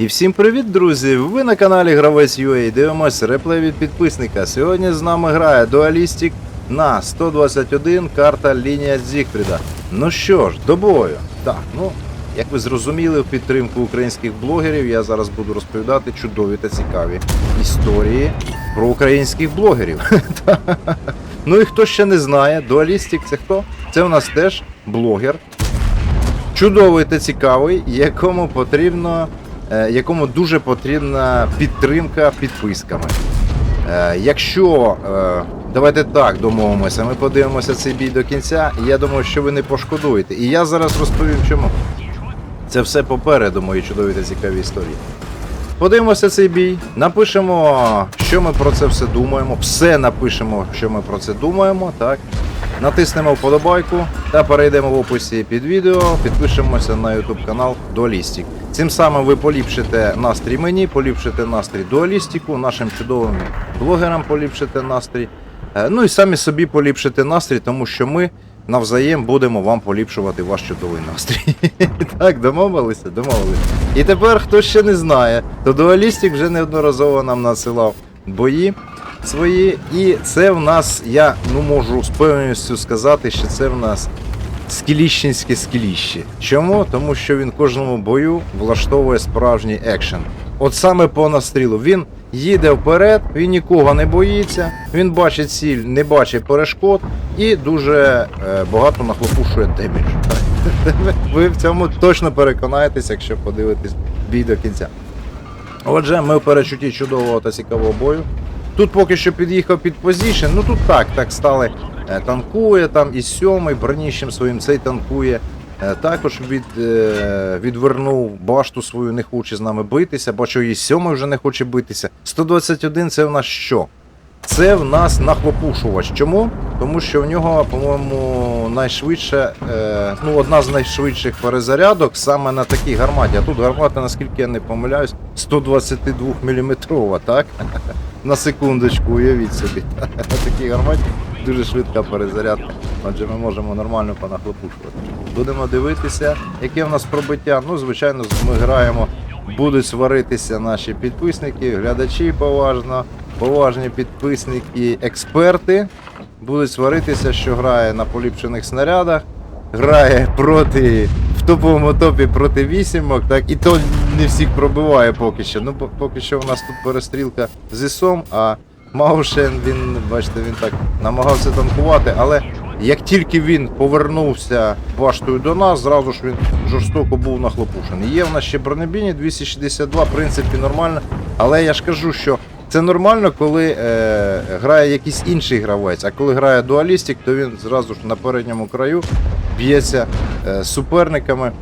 І всім привіт, друзі! Ви на каналі Гравець UA. Дивимось реплей від підписника. Сьогодні з нами грає Дуалістик на 121 карта лінія Зігфріда. Ну що ж, до бою. Так, ну як ви зрозуміли, в підтримку українських блогерів я зараз буду розповідати чудові та цікаві історії про українських блогерів. Ну і хто ще не знає, Дуалістик це хто? Це у нас теж блогер, чудовий та цікавий, якому потрібно, якому дуже потрібна підтримка підписками. Е, Якщо е, давайте так домовимося, ми подивимося цей бій до кінця, і я думаю, що ви не пошкодуєте. І я зараз розповім чому. Це все попереду, мої чудові та цікаві історії. Подивимося цей бій, напишемо, що ми про це все думаємо. Все напишемо, що ми про це думаємо. Так. Натиснемо вподобайку та перейдемо в описі під відео, підпишемося на YouTube канал Дуалістик. Цим самим ви поліпшите настрій мені, поліпшите настрій дуалістику, нашим чудовим блогерам поліпшите настрій. Е, Ну і самі собі поліпшите настрій, тому що ми навзаєм будемо вам поліпшувати ваш чудовий настрій. Так, домовилися? Домовилися. І тепер, хто ще не знає, то дуалістик вже неодноразово нам надсилав бої свої. І це в нас, я ну можу з певністю сказати, що це в нас скіліщенське скіліще. Чому? Тому що він кожному бою влаштовує справжній екшен. От саме по настрілу. Він їде вперед, він нікого не боїться, він бачить ціль, не бачить перешкод і дуже е, багато нахлопушує деміджу. Ви в цьому точно переконаєтесь, якщо подивитесь бій до кінця. Отже, ми в перечутті чудового та цікавого бою. Тут поки що під'їхав під позішн, ну тут так, так стали. е, Танкує там і сьомий, броніщем своїм цей танкує. Е, Також від, е, відвернув башту свою, не хоче з нами битися. Бачу, і сьомий вже не хоче битися. 121 це в нас що? Це в нас нахлопушувач. Чому? Тому що в нього, по-моєму, найшвидше, е, ну, одна з найшвидших перезарядок саме на такій гарматі. А тут гармата, наскільки я не помиляюсь, 122 мм, так? На секундочку, уявіть собі. На такій гарматі дуже швидка перезарядка. Отже, ми можемо нормально понахлопушувати. Будемо дивитися, яке в нас пробиття. Ну, звичайно, ми граємо, будуть сваритися наші підписники, глядачі поважно, поважні підписники, і експерти. Будуть сваритися, що грає на поліпшених снарядах, грає проти в топовому топі проти вісімок, так і то не всіх пробиває поки що. Ну, поки що у нас тут перестрілка з ІСом, а Маушен, він, бачите, він так намагався танкувати, але як тільки він повернувся баштою до нас, зразу ж він жорстоко був нахлопушений. Є в нас ще бронебійні 262, в принципі, нормально. Але я ж кажу, що це нормально, коли е, грає якийсь інший гравець, а коли грає дуалістик, то він зразу ж на передньому краю б'ється е, суперниками.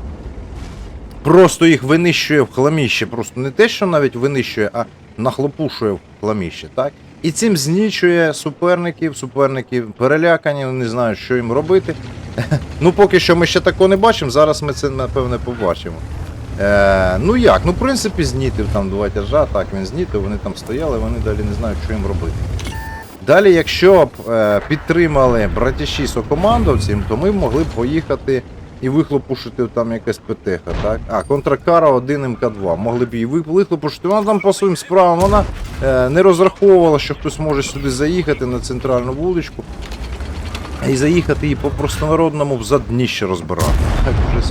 Просто їх винищує в хламіще. Просто не те, що навіть винищує, а нахлопушує в хламіще, так? І цим знічує суперників, суперники перелякані, не знають, що їм робити. Ну, поки що ми ще такого не бачимо, зараз ми це напевне побачимо. Е, ну як? Ну, в принципі, знітив там два тяжа, так він знітив, вони там стояли, вони далі не знають, що їм робити. Далі, якщо б е, підтримали братіші сокомандовців, то ми б могли б поїхати і вихлопушити там якась ПТХ, так? А, контракара 1 МК2. Могли б її вихлопушити. Вона там по своїм справам, вона е, не розраховувала, що хтось може сюди заїхати на центральну вуличку. І заїхати її по простонародному в задніще розбирати. Так вже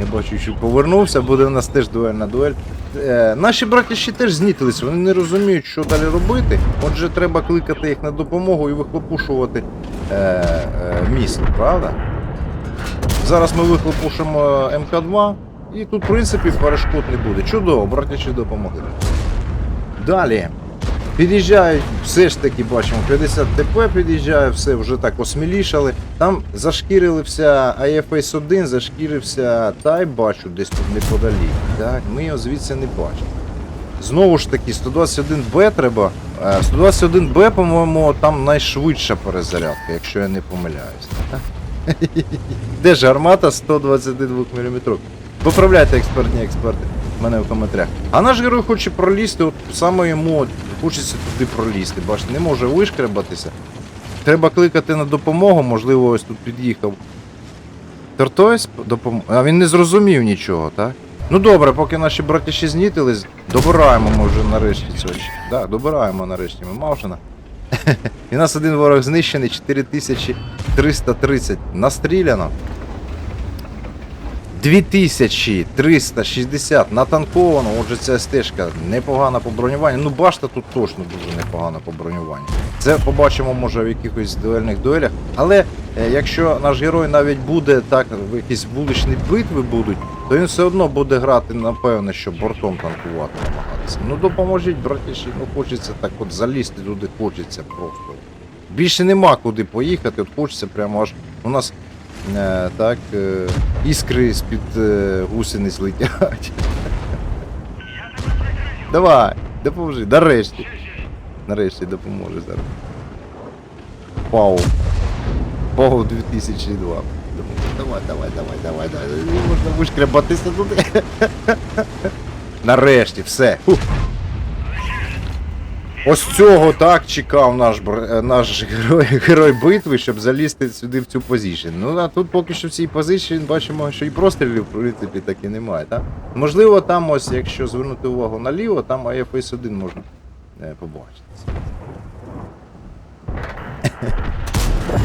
я бачу, що повернувся, буде у нас теж дуельна дуель. Е, наші братіші теж знітились, вони не розуміють, що далі робити. Отже, треба кликати їх на допомогу і вихлопушувати е, е, місто, правда? Зараз ми вихлопушимо МК2, і тут, в принципі, перешкод не буде. Чудово, братячі допомогли. Далі. Під'їжджають, все ж таки бачимо, 50 ТП під'їжджає, все вже так осмілішали. Там зашкірився IFS 1, зашкірився Тай, бачу, десь тут неподалік. Так, ми його звідси не бачимо. Знову ж таки, 121Б треба. Е, 121Б, по-моєму, там найшвидша перезарядка, якщо я не помиляюсь. Де ж гармата 122 мм? Поправляйте експертні експерти мене в коментарях. А наш герой хоче пролізти, от саме йому хочеться туди пролізти. Бачите, не може вишкребатися. Треба кликати на допомогу, можливо, ось тут під'їхав. Тортойс допомог. А він не зрозумів нічого, так? Ну добре, поки наші братіші знітились, добираємо ми вже нарешті цього. Так, добираємо нарешті ми Мавшина. І нас один ворог знищений, 4330 настріляно. 2360 натанковано, отже ця стежка непогана по бронюванню. Ну башта тут точно дуже непогана по бронюванню. Це побачимо може в якихось дуельних дуелях. Але е, якщо наш герой навіть буде так, якісь вуличні битви будуть, то він все одно буде грати, напевне, що бортом танкувати намагатися. Ну допоможіть, братіші, ну хочеться так от залізти туди, хочеться просто. Більше нема куди поїхати, от хочеться прямо аж у нас так е, іскри з-під е, гусениць летять. Давай, допоможи, нарешті. Нарешті допоможе зараз. Пау. Пау 2002. Давай, давай, давай, давай, давай. Не можна вишкрябатися туди. Нарешті, все. Ось цього так чекав наш, е, наш герой, герой битви, щоб залізти сюди в цю позицію. Ну а тут поки що в цій позиції бачимо, що і прострілів, в принципі, так і немає. Так? Можливо, там ось, якщо звернути увагу наліво, там АФС 1 можна е, побачити.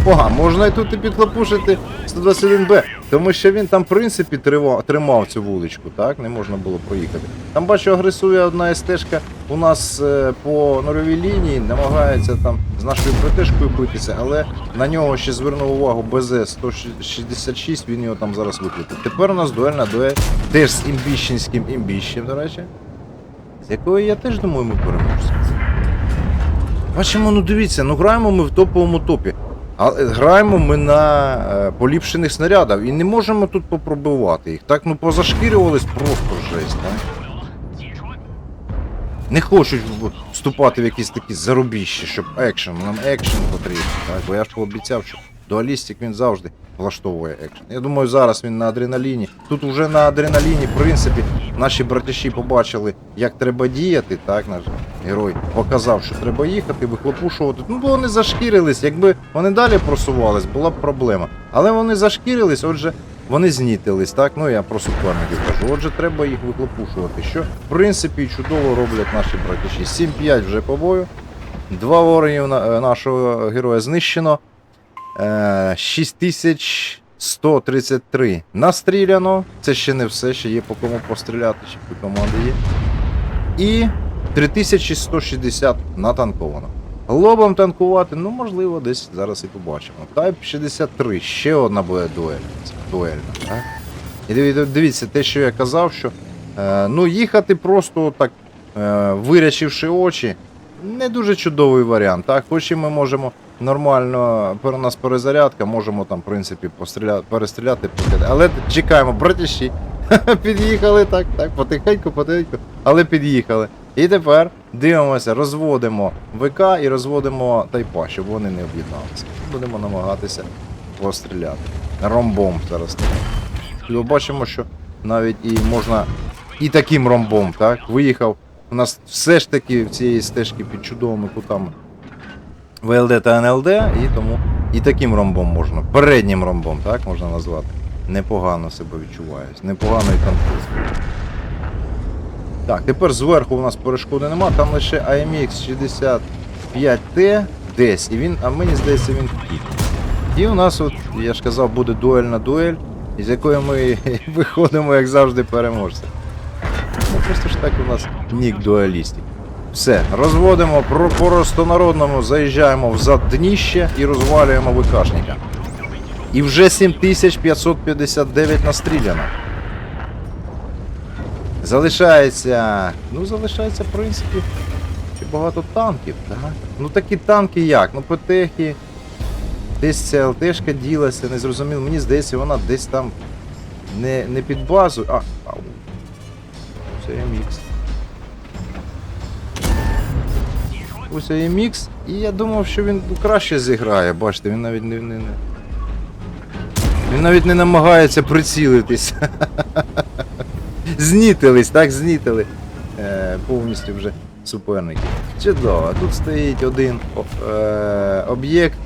Ага, можна і тут і підхлопушити 121Б, тому що він там, в принципі, тримав цю вуличку, так? Не можна було проїхати. Там бачу, агресує одна стежка у нас е, по нульовій лінії, намагається там з нашою БТшкою битися, але на нього ще звернув увагу БЗ 166, він його там зараз викликав. Тепер у нас дуельна дуель теж з імбіщенським імбіщем, до речі. З якою я теж думаю, ми переможемо. Бачимо, ну дивіться, ну граємо ми в топовому топі. А е, граємо ми на е, поліпшених снарядах і не можемо тут попробувати їх. Так, ну позашкірювались просто жесть, так? Не хочуть вступати в якісь такі зарубіщі, щоб екшен. Нам екшен потрібен, так? Бо я ж пообіцяв, що дуалістик він завжди влаштовує екшен. Я думаю, зараз він на адреналіні. Тут вже на адреналіні, в принципі, наші братіші побачили, як треба діяти, так, наш герой показав, що треба їхати, вихлопушувати. Ну, бо вони зашкірились. Якби вони далі просувались, була б проблема. Але вони зашкірились, отже, вони знітились, так? Ну я про суперників кажу. Отже, треба їх вихлопушувати. Що, в принципі, чудово роблять наші братіші. 7-5 вже по бою. Два ворогів е, нашого героя знищено. Е, 6133 настріляно. Це ще не все, ще є по кому постріляти, ще по команди є. І 3160 натанковано. Лобом танкувати, ну можливо, десь зараз і побачимо. Type 63, ще одна буде дуель. дуельна. Так? І дивіться, те, що я казав, що е, ну, їхати просто так, е, вирячивши очі, не дуже чудовий варіант. Так? Хоч і ми можемо нормально, у нас перезарядка, можемо там, в принципі, постріляти, перестріляти, покидати. але чекаємо, братіші. Під'їхали так, так, потихеньку, потихеньку, але під'їхали. І тепер дивимося, розводимо ВК і розводимо тайпа, щоб вони не об'єдналися. Будемо намагатися постріляти. Ромбом зараз. І бачимо, що навіть і можна і таким ромбом, так? Виїхав. У нас все ж таки в цієї стежки під чудовими кутами ВЛД та НЛД, і тому і таким ромбом можна. Переднім ромбом, так можна назвати. Непогано себе відчуваєш. Непогано танкує. Так, тепер зверху у нас перешкоди нема, там лише AMX 65T десь, і він, а мені здається, він втік. І у нас, от, я ж казав, буде дуельна дуель, із якої ми виходимо, як завжди, переможці. Ну просто ж так у нас нік дуалістів. Все, розводимо про простонародному, заїжджаємо в заддніще і розвалюємо ВКшника. І вже 7559 настріляно. Залишається. Ну, залишається, в принципі, ще багато танків, так? Ну такі танки як? Ну, ПТХи. Десь ця ЛТшка ділася, не зрозуміло. Мені здається, вона десь там не, не під базу. А, ау. Це мікс. Є мікс, і я думав, що він краще зіграє. Бачите, він навіть не. не, не... Він навіть не намагається прицілитись. Знітились, так, знітили е, повністю вже суперники. Чудово, тут стоїть один е, об'єкт.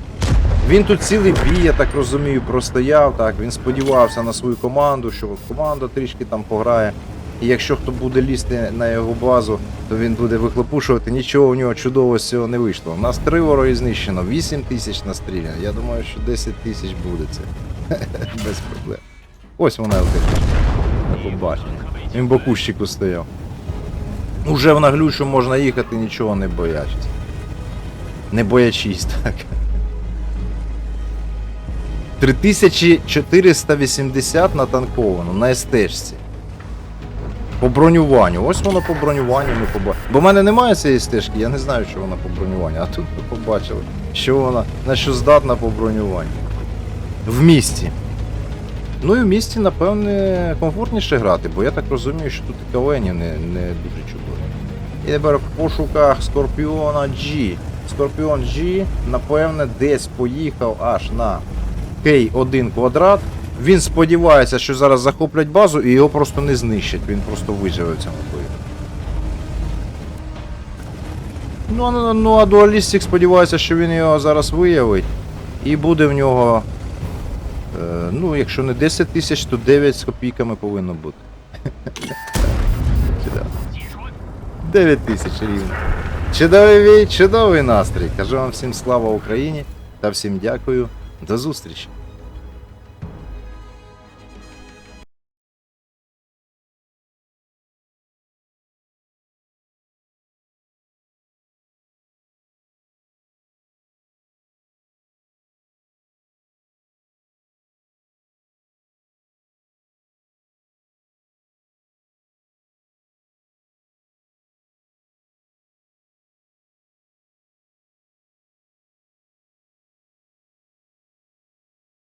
Він тут цілий бій, я так розумію, простояв. Так, він сподівався на свою команду, що команда трішки там пограє. І якщо хто буде лізти на його базу, то він буде вихлопушувати. Нічого у нього чудового з цього не вийшло. У нас три вороги знищено, 8 тисяч настріляно. Я думаю, що 10 тисяч буде це. Без проблем. Ось вона. Не побачив. Він по кущику стояв. Уже в наглючу можна їхати, нічого не боячись. Не боячись, так. 3480 натанковано на СТшці. По бронюванню. Ось воно по бронюванню ми побачили. Бо в мене немає цієї стежки, я не знаю, що вона по бронюванню. А тут ми побачили, що вона на що здатна по бронюванню. В місті. Ну і в місті, напевне, комфортніше грати, бо я так розумію, що тут і кавені не, не дуже чудові. І тепер в пошуках Скорпіона G. Скорпіон G, напевне, десь поїхав аж на K1 квадрат. Він сподівається, що зараз захоплять базу і його просто не знищать, він просто виживе в цьому бою. Ну, ну, ну а дуалістик сподівається, що він його зараз виявить. І буде в нього. Е, ну, якщо не 10 тисяч, то 9 з копійками повинно бути. 9 тисяч рівно. Чудовий чудовий настрій. Кажу вам всім слава Україні та всім дякую. До зустрічі.